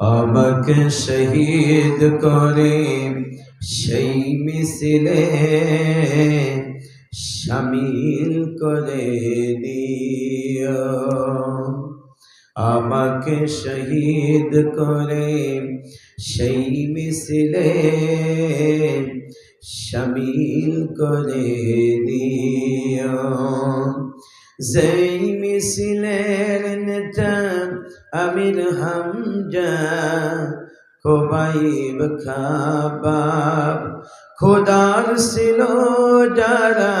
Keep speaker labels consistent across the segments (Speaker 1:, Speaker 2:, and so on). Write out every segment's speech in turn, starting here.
Speaker 1: আমাকে শহীদ করে, সেই মিছিলে শামিল করে দিও। আমাকে শহীদ করে, সেই মিছিলে শামিল করে দিও। যেই মিছিলের নেতা আমির হামজা, খোবাইব খাবাব। খোদার ছিল যারা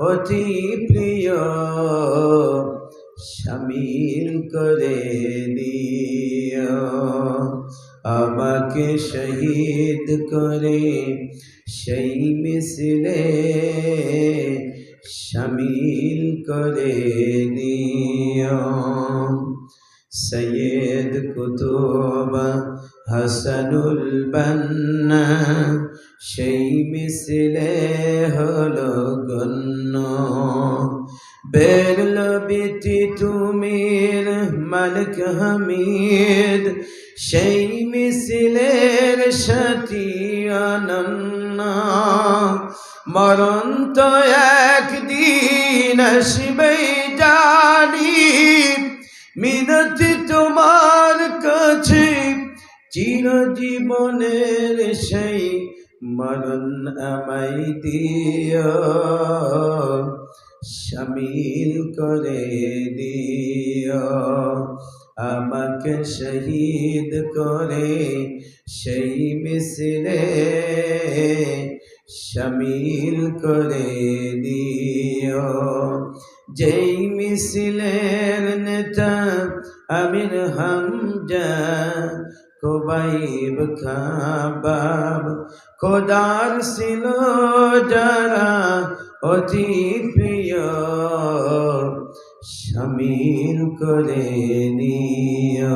Speaker 1: অতি প্রিয়, শামিল করে দিও। আমাকে শহীদ করে সেই মিছিলে শামিল করে দিও সৈয়দ কুতুব হাসানুল বান্না, সেই মিছিলে হলো গণ্য। বেরল বিটি তুমির, মালিক হামিদ, সেই মিছিলের সাথী অনন্য। মরণ তো একদিন আসবে জানি। মিনতি তোমার কাছে, চিরজীবনের সেই মরণ আমায় দিও। শামিল করে দিও। আমাকে শহীদ করে সেই মিছিলে শামিল করে দিও। যেই মিছিলের নেতা আমির হামজা কোবাইব খাবাব। খোদার ছিল যারা অতি প্রিয় শামিল করে নিয়